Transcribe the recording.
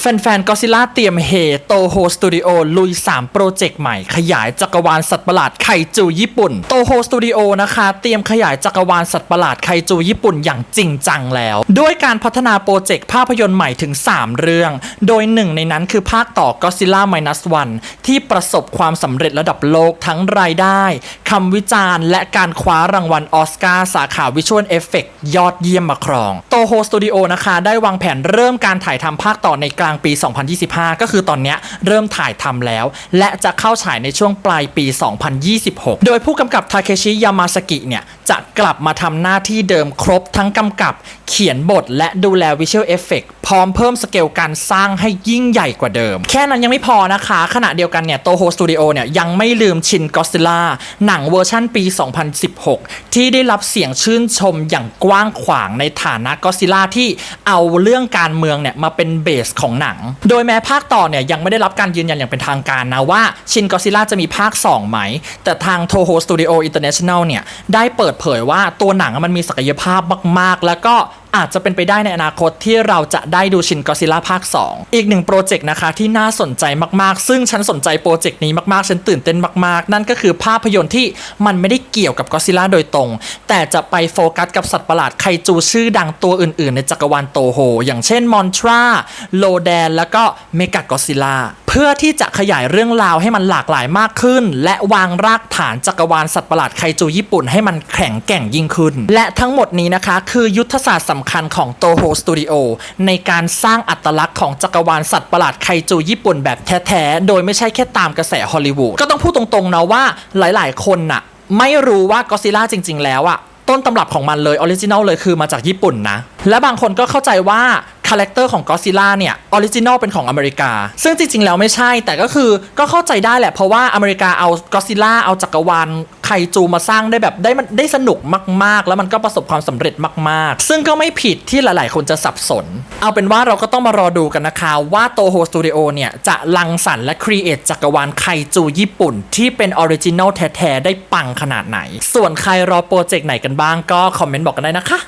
แฟนๆก็ซิล่าเตรียมเฮโตโฮสตูดิโอลุย 3 โปรเจกต์ใหม่ ขยายจักรวาลสัตว์ประหลาดไคจูญี่ปุ่นโตโฮสตูดิโอนะคะ เตรียมขยายจักรวาลสัตว์ประหลาดไคจูญี่ปุ่นอย่างจริงจังแล้ว ด้วยการพัฒนาโปรเจกต์ภาพยนตร์ใหม่ถึง 3 เรื่อง โดยหนึ่งในนั้นคือภาคต่อ Godzilla Minus One ที่ประสบความสำเร็จระดับโลกทั้งรายได้คำวิจารณ์ และการคว้ารางวัลออสการ์สาขาวิชวลเอฟเฟกยอดเยี่ยมมาครองโตโฮสตูดิโอนะคะได้วางแผนเริ่มการถ่ายทำภาคต่อในกลางปี 2025 ก็คือตอนนี้เริ่มถ่ายทำแล้ว และจะเข้าฉายในช่วงปลายปี 2026 โดยผู้กำกับทาเคชิยามาสกิเนี่ยจะกลับมาทำหน้าที่เดิมครบทั้งกำกับ เขียนบทและดูแลวิชวลเอฟเฟกพร้อมเพิ่มสเกลการสร้างให้ยิ่งใหญ่กว่าเดิม แค่นั้นยังไม่พอนะคะ ขณะเดียวกันเนี่ยโตโฮสตูดิโอเนี่ยยังไม่ลืมชินก็ซิล่าหนังเวอร์ชั่นปี 2016 ที่ได้รับเสียงชื่นชมอย่างกว้างขวางในฐานะก็ซิล่าที่เอาเรื่องการเมืองเนี่ยมาเป็นเบสของหนัง โดยแม้ภาคต่อเนี่ยยังไม่ได้รับการยืนยันอย่างเป็นทางการนะว่าชินก็ซิล่าจะมีภาค 2 ไหม แต่ทางโทโฮสตูดิโออินเตอร์เนชั่นแนลเนี่ยได้เปิดเผยว่าตัวหนังมันมีศักยภาพมาก ๆ แล้วก็ อาจจะเป็นไปได้ในอนาคตที่เราจะได้ดูชินก็ซิล่าภาค 2 อีกหนึ่งโปรเจกต์นะคะที่น่าสนใจมากๆ ซึ่งฉันสนใจโปรเจกต์นี้มากๆ ฉันตื่นเต้นมากๆ นั่นก็คือภาพยนตร์ที่มันไม่ได้เกี่ยวกับก็ซิล่าโดยตรง แต่จะไปโฟกัสกับสัตว์ประหลาดไคจูชื่อดังตัวอื่น ๆ ในจักรวาลโตโฮอย่างเช่นมอนทราโลแดนแล้วก็เมกากอซิล่าเพื่อที่จะขยายเรื่องราวให้มันหลากหลายมากขึ้น และวางรากฐานจักรวาลสัตว์ประหลาดไคจูญี่ปุ่นให้มันแข็งแกร่งยิ่งขึ้น และทั้งหมดนี้นะคะ คือยุทธศาสตร์สำคัญของโตโฮสตูดิโอในการสร้างอัตลักษณ์ของจักรวาลสัตว์ประหลาดไคจูญี่ปุ่นแบบแท้ๆ โดยไม่ใช่แค่ตามกระแสฮอลลีวูดก็ต้องพูดตรงๆนะว่าหลายๆ คนน่ะไม่รู้ว่าก็ซิล่าจริง ๆ แล้วอะต้นตำรับของมันเลยออริจินอลเลยคือมาจากญี่ปุ่นนะ และบางคนก็เข้าใจว่า คาแรคเตอร์ของก็ซิล่าเนี่ยออริจินอลเป็นของอเมริกา ซึ่งจริง ๆ แล้วไม่ใช่ แต่ก็คือก็เข้าใจได้แหละ เพราะว่าอเมริกาเอาก็ซิล่าเอาจักรวาลไคจูมาสร้างได้แบบได้มันได้สนุกมาก ๆ แล้วมันก็ประสบความสำเร็จมาก ๆ ซึ่งก็ไม่ผิดที่หลาย ๆ คนจะสับสน เอาเป็นว่าเราก็ต้องมารอดูกันนะคะ ว่าโตโฮสตูดิโอเนี่ยจะรังสรรค์และครีเอทจักรวาลไคจูญี่ปุ่น ที่เป็นออริจินอลแท้ ๆ ได้ปังขนาดไหน ส่วนใครรอโปรเจกต์ไหนกันบ้างก็คอมเมนต์บอกกันได้นะคะ